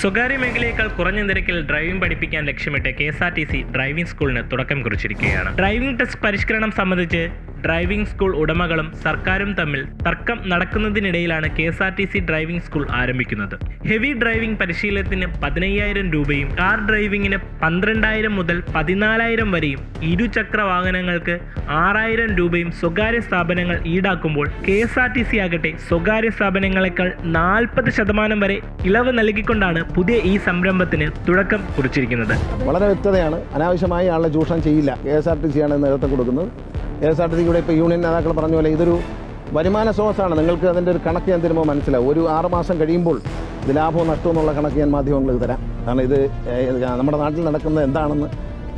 സ്വകാര്യ മേഖലയേക്കാൾ കുറഞ്ഞ നിരക്കിൽ ഡ്രൈവിംഗ് പഠിപ്പിക്കാൻ ലക്ഷ്യമിട്ട് കെ ഡ്രൈവിംഗ് സ്കൂളിന് തുടക്കം കുറിച്ചിരിക്കുകയാണ്. ഡ്രൈവിംഗ് ടെസ്റ്റ് പരിഷ്കരണം സംബന്ധിച്ച് ഡ്രൈവിംഗ് സ്കൂൾ ഉടമകളും സർക്കാരും തമ്മിൽ തർക്കം നടക്കുന്നതിനിടയിലാണ് K S R T C driving school ആരംഭിക്കുന്നത്. ഹെവി ഡ്രൈവിംഗ് പരിശീലനത്തിന് പതിനയ്യായിരം രൂപയും കാർ ഡ്രൈവിംഗിന് പന്ത്രണ്ടായിരം മുതൽ പതിനാലായിരം വരെയും ഇരുചക്ര വാഹനങ്ങൾക്ക് ആറായിരം രൂപയും സ്വകാര്യ സ്ഥാപനങ്ങൾ ഈടാക്കുമ്പോൾ K S R T C ആകട്ടെ സ്വകാര്യ സ്ഥാപനങ്ങളെക്കാൾ നാൽപ്പത് ശതമാനം വരെ ഇളവ് നൽകിക്കൊണ്ടാണ് പുതിയ ഈ സംരംഭത്തിന് തുടക്കം കുറിച്ചിരിക്കുന്നത്. വളരെ വ്യക്തതയാണ്. അനാവശ്യമായി ആളെ ചൂഷണം ചെയ്യില്ല. കെ എസ് ആർ ടി സിയാണ് നേതൃത്വം കൊടുക്കുന്നത്. കെ എസ് ആർ ടി സിയുടെ ഇപ്പോൾ യൂണിയൻ നേതാക്കൾ പറഞ്ഞ പോലെ ഇതൊരു വരുമാന സ്രോതസ്സാണ്. നിങ്ങൾക്ക് അതിന്റെ ഒരു കണക്ക് ഞാൻ തരുമ്പോൾ മനസ്സിലാവും. ഒരു ആറ് മാസം കഴിയുമ്പോൾ ഇത് ലാഭവും നഷ്ടവും എന്നുള്ള കണക്ക് ഞാൻ മാധ്യമങ്ങൾക്ക് തരാം. കാരണം ഇത് നമ്മുടെ നാട്ടിൽ നടക്കുന്നത് എന്താണെന്ന്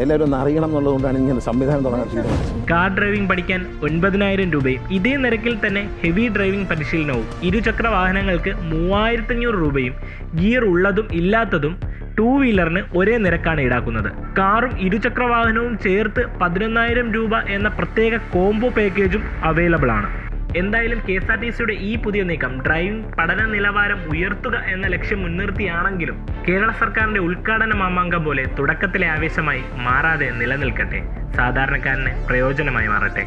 എല്ലാവരും അറിയണം എന്നുള്ളതുകൊണ്ടാണ് ഇങ്ങനെ സംവിധാനം തുടങ്ങാൻ തീരുമാനിച്ചത്. കാർ ഡ്രൈവിംഗ് പഠിക്കാൻ ഒൻപതിനായിരം രൂപയും ഇതേ നിരക്കിൽ തന്നെ ഹെവി ഡ്രൈവിംഗ് പരിശീലനവും ഇരുചക്ര വാഹനങ്ങൾക്ക് മൂവായിരത്തഞ്ഞൂറ് രൂപയും ഗിയർ ഉള്ളതും ഇല്ലാത്തതും ടൂ വീലറിന് ഒരേ നിരക്കാണ് ഈടാക്കുന്നത്. കാറും ഇരുചക്ര വാഹനവും ചേർത്ത് പതിനൊന്നായിരം രൂപ എന്ന പ്രത്യേക കോംബോ പാക്കേജും അവൈലബിൾ ആണ്. എന്തായാലും കെ എസ് ആർ ടി സിയുടെ ഈ പുതിയ നീക്കം ഡ്രൈവിംഗ് പഠന നിലവാരം ഉയർത്തുക എന്ന ലക്ഷ്യം മുൻനിർത്തിയാണെങ്കിലും കേരള സർക്കാരിന്റെ ഉദ്ഘാടന മാമാങ്കം പോലെ തുടക്കത്തിലെ ആവേശമായി മാറാതെ നിലനിൽക്കട്ടെ. സാധാരണക്കാരന് പ്രയോജനമായി മാറട്ടെ.